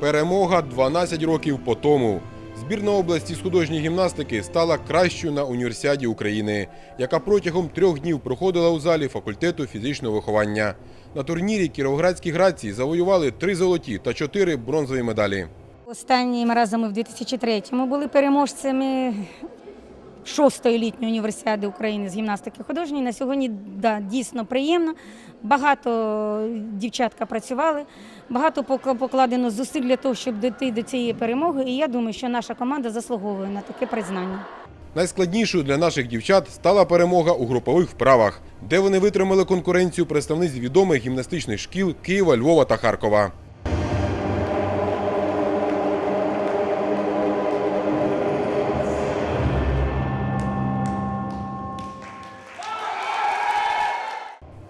Перемога 12 років по тому. Збірна області з художньої гімнастики стала кращою на універсіаді України, яка протягом трьох днів проходила у залі факультету фізичного виховання. На турнірі кіровоградські грації завоювали три золоті та чотири бронзові медалі. Останнім разом ми в 2003-му були переможцями шостої літньої універсіади України з гімнастики художньої. На сьогодні да, дійсно приємно. Багато дівчатка працювали, багато покладено зусиль для того, щоб дійти до цієї перемоги. І я думаю, що наша команда заслуговує на таке признання. Найскладнішою для наших дівчат стала перемога у групових вправах, де вони витримали конкуренцію представниць відомих гімнастичних шкіл Києва, Львова та Харкова.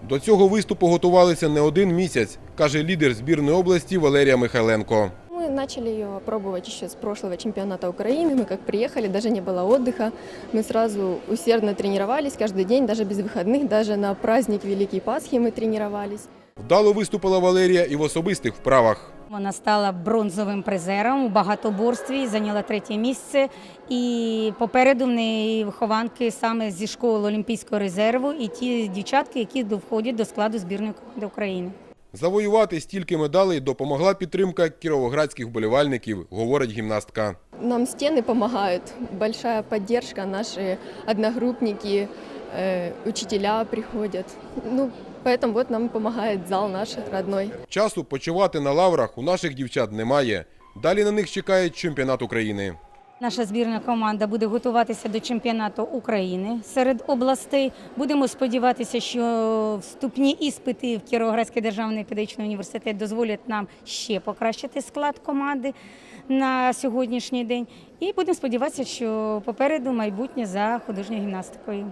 До цього виступу готувалися не один місяць, каже лідер збірної області Валерія Михайленко. Мы начали ее пробовать еще с прошлого чемпионата Украины. Мы как приехали, даже не было отдыха. Мы сразу усердно тренировались каждый день, даже без выходных, даже на праздник Великой Пасхи мы тренировались. Вдало виступила Валерія і в особистих вправах. Вона стала бронзовим призером у багатоборстві, зайняла третє місце. І попереду в неї вихованки саме зі школи Олімпійського резерву і ті дівчатки, які до- входять до складу збірної команди України. Завоювати стільки медалей допомогла підтримка кіровоградських вболівальників, говорить гімнастка. Нам стены помогают, большая поддержка, наши одногруппники, э, учителя приходят. Ну, поэтому вот нам помогает зал наш родной. Часу почувати на лаврах у наших дівчат немає. Далі на них чекає чемпіонат України. Наша збірна команда буде готуватися до чемпіонату України серед областей. Будемо сподіватися, що вступні іспити в Кіровоградський державний педагогічний університет дозволять нам ще покращити склад команди на сьогоднішній день. І будемо сподіватися, що попереду майбутнє за художньою гімнастикою.